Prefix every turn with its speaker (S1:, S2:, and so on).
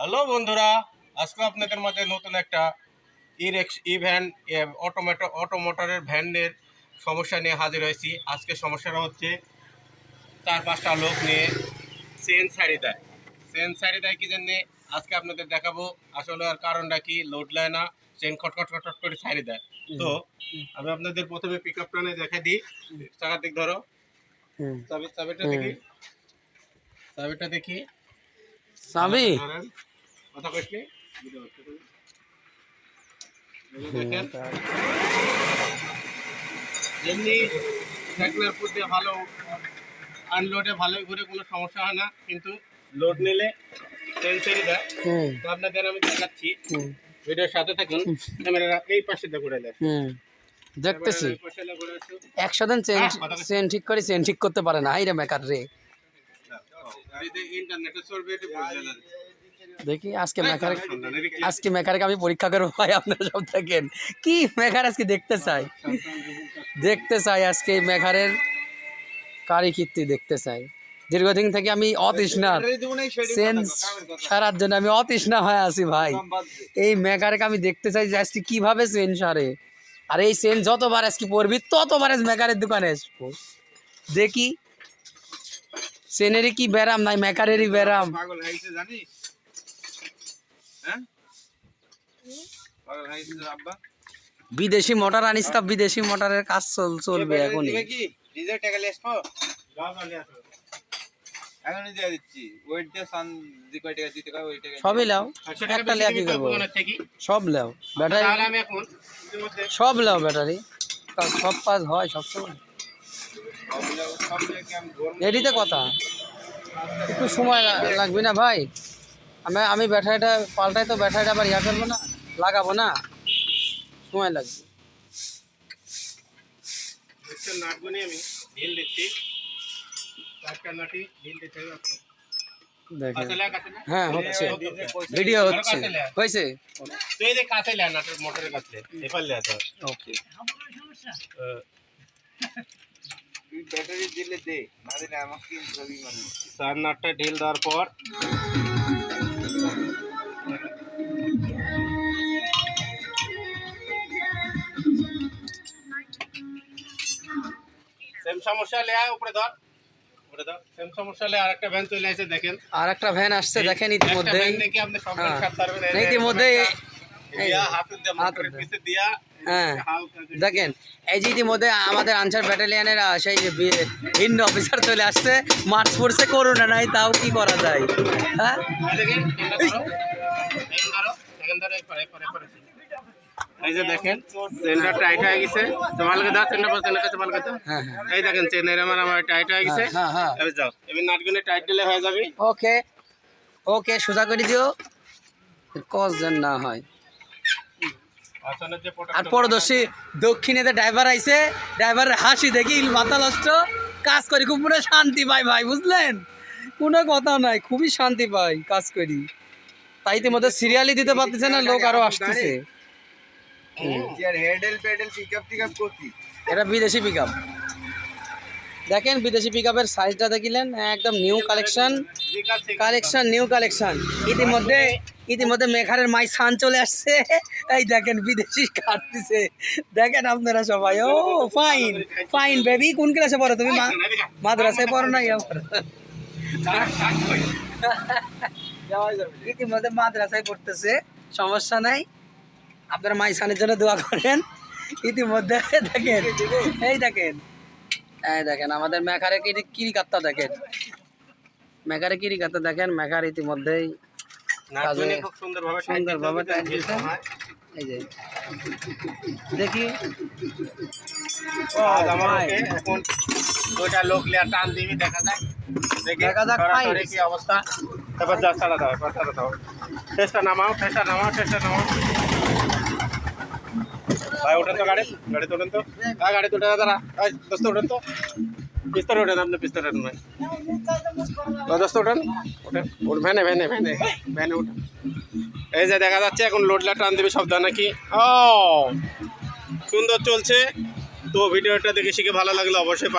S1: Hello বন্ধুরা আজকে আপনাদের মাঝে নতুন একটা ই রিক্স ই ভ্যান অটোমেটো অটোমোটরের ভ্যানের সমস্যা নিয়ে হাজির হয়েছি। আজকে সমস্যাটা হচ্ছে চার পাঁচটা লোক নিয়ে চেন ছাড়ি দেয়। চেন ছাড়ি দেয় কি জন্যে? আজকে আপনাদের দেখাবো আসলে আর কারণটা কি? লোড নেয় না চেন খটখট খটখট করে ছাড়ি দেয়। তো আমি আপনাদের প্রথমে পিক আপ টানে দেখা দিই। চাকার দিক ধরো। চাবি চাবিটা দেখি। চাবিটা দেখি।
S2: চাবি।
S1: কথা কইছি ভিডিও হচ্ছে তো। এই যে দেখেন যেমনি দিয়ে ভালো আনলোডে ভালো ঘুরে কোনো সমস্যা হয় না কিন্তু লোড নিলে সেন্সারি দেয়। তো আপনাদের আমি দেখাচ্ছি। ভিডিওর সাথে থাকুন ক্যামেরা এই পাশে দিয়ে ঘুরে দেয়
S2: দেখতেছি। একশো দিন চেন
S1: হ্যাঁ,
S2: ঠিক করে চেন ঠিক করতে পারে না। হাইরে মেকার রে।
S1: ইন্টারনেটে চলবে।
S2: দেখি আজকে মেকার আজকে মেকারকে আমি পরীক্ষা করব ভাই আপনারা সব দেখেন। কি মেকার আজকে দেখতে চাই? দেখতে চাই আজকে মেকারের কারিকীর্তি দেখতে চাই। দীর্ঘদিন থেকে আমি অতৃষ্ণার চেন সারার জন্য আমি অতৃষ্ণা হয়ে আছি ভাই। এই মেকারকে আমি দেখতে চাই যে আজকে কীভাবে চেন সারে। আর এই চেন যতবার আজকে পড়বি ততবার আজ মেকারের দোকানে আসব। দেখি সেনেরই কি ব্যারাম নাই মেকারেরই ব্যারাম। বিদেশি মোটর আনিস তা বিদেশি মোটরের কাজ চল চলবে এখনই।
S3: ওই টাকা
S2: সবই লাও। একটা কি করব? সব লাও। ব্যাটারি
S1: এখন
S2: সব লাও ব্যাটারি। সব কাজ হয় সবসময়। এডিতে কথা। একটু সময় লাগবে না ভাই? আমি আমি ব্যাটারিটা পাল্টাই তো ব্যাটারিটা আবার ইয়া করব না? লাগাবো না? সময় লাগবে।
S1: ঢিল ঢিল।
S2: হ্যাঁ হচ্ছে।
S1: হচ্ছে।
S2: ভিডিও হচ্ছে। হয়েছে?
S1: তো এই যে কাছে লে দেখেন।
S2: আর একটা ভ্যান আসছে দেখেন ইতিমধ্যে। হ্যাঁ। ইতিমধ্যে হ্যাঁ। দেখেন এই যে ইতিমধ্যে আমাদের আনসার ব্যাটালিয়ানের সেই ভিন্ন অফিসার চলে আসছে। মার্চ ফোর্সে করোনা নাই তাও কি করা যায়? হ্যাঁ?
S1: এই দেখেন, তিনটা ধরো। এই ধরো, সেকেন্ড ধরো, এরপরে, এরপরে, এরপরে। এই যে দেখেন চেনটা টাইট হয়ে গেছে। তোমালকে দাও চেনটা পর চেনটা তোমালকে দাও। এই দেখেন চেনের আমার আমার টাইট হয়ে গেছে। এবার যাও। এবার নাটগুলো টাইট দিলে হয়ে যাবে।
S2: ওকে ওকে সোজা করে দিও। কস যেন না হয়।
S1: আসলে যে প্রোডাক্ট
S2: আর পরদর্শী দক্ষিণেতে ড্রাইভার আইছে ড্রাইভারের হাসি দেখি মাথা নষ্ট। কাজ করি খুব শান্তি পাই ভাই বুঝলেন? কোনো কথা নাই খুবই শান্তি পাই কাজ করি। তাই ইতিমধ্যে সিরিয়ালি দিতে পারতেছে না লোক আরও আসতেছে।
S3: ইয়ার হেডেল পেডেল পিকআপ টিকআপ করতি
S2: এটা বিদেশি পিক দেখেন বিদেশি পিক আপের সাইজটা দেখিলেন একদম new collection collection new collection ইতিমধ্যে ইতিমধ্যে মেঘারের মাই সান চলে আসছে। এই দেখেন বিদেশি কাটতেছে দেখেন আপনারা সবাই। ও ফাইন ফাইন বেবি কোন ক্লাসে পড়ো তুমি? মা- মাদ্রাসায় পড়ো না ইয়া পড়ো? ইতিমধ্যে মাদ্রাসায় পড়তেছে সমস্যা নাই। আপনারা মাই সানের জন্য দোয়া করেন। ইতিমধ্যে দেখেন এই দেখেন। এই দেখেন আমাদের মেঘারে কিরি কিরি কাত্তা দেখেন? মেঘারে কিরি কাত্তা দেখেন? মেঘার ইতিমধ্যেই
S1: সুন্দরভাবে হয়।
S2: এই যে। দেখি।
S1: দুইটা লোক লিয়া টান দিবি দেখা যাক। দেখা
S2: যাক,
S1: কি অবস্থা। তারপর যা ছাড়া দাও ছাড়া দাও। টেস্টটা নামাও টেস্টটা নামাও টেস্টটা নামাও। ভাই, ওঠেন তো গাড়ি, গাড়িতে ওঠেন তো। হ্যাঁ গাড়িতে ওঠে দাদা দোস্ত, ওঠেন তো। পিস্তলে ওঠেন আপনি, পিস্তলে ওঠেন ভাই। দোস্ত, ওঠেন। ওঠেন। ওঠ ভ্যানে ভ্যানে ভ্যানে ভ্যানে ওঠেন এই যে দেখা যাচ্ছে, এখন লোডলা টান দেবে শব্দ, নাকি? ও, সুন্দর চলছে। তো, ভিডিওটা দেখে শিখে ভালো লাগল অবশ্যই